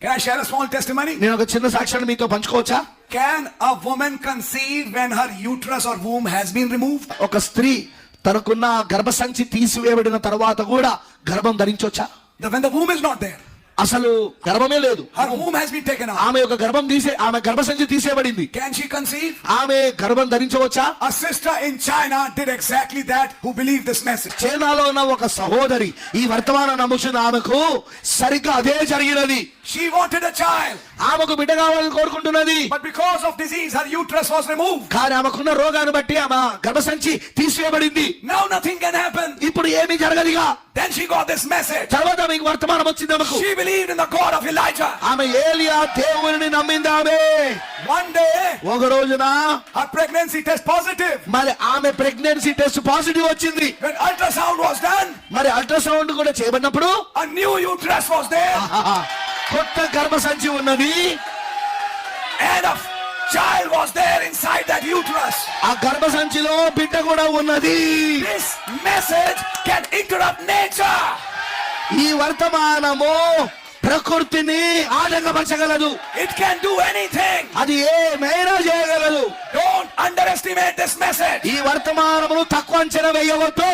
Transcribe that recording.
Can I share a small testimony? నేను ఒక చిన్న సాక్ష్యాన్ని మీతో పంచుకోవచ్చా Can a woman conceive when her uterus or womb has been removed? ఒక స్త్రీ తనకున్న గర్భసంచి తీసివేయబడిన తర్వాత కూడా గర్భం ధరించవచ్చా The- When the womb is not there, అసలు గర్భమే లేదు her womb has been taken out. ఆమె యొక్క గర్భం తీసే ఆమె గర్భసంచి తీసేయబడింది Can she conceive? ఆమె గర్భం ధరించవచ్చా A sister in China did exactly that who believed this message. చైనాలో ఉన్న ఒక సహోదరి ఈ వర్తమానం నమ్ముచున్న ఆమెకు సరిగ్గా అదే జరిగినది She wanted a child, ఆమెకు బిడ్డ కావాలని కోరుకుంటున్నది but because of disease, her uterus was removed. కానీ ఆమెకున్న రోగాన్ని బట్టి ఆమె గర్భసంచి తీసివేయబడింది Now nothing can happen. ఇప్పుడు ఏమీ జరగదిగా Then she got this message. తర్వాత మీకు వర్తమానం వచ్చింది ఆమెకు She believed in the God of Elijah. ఆమె ఏలియా దేవుని నమ్మింది ఆమె One day, ఒక రోజున her pregnancy test positive. మరి ఆమె ప్రెగ్నెన్సీ టెస్ట్ పాజిటివ్ వచ్చింది When ultrasound was done, మరి అల్ట్రాసౌండ్ కూడా చేయబడినప్పుడు a new uterus was there కొత్త గర్భసంచి ఉన్నది and a child was there inside that uterus. ఆ గర్భసంచిలో బిడ్డ కూడా ఉన్నది This message can interrupt nature. ఈ వర్తమానము ప్రకృతిని ఆటంకపరచగలదు It can do anything. అది ఏమైనా చేయగలదు Don't underestimate this message. ఈ వర్తమానమును తక్కువ అంచనా వేయవద్దు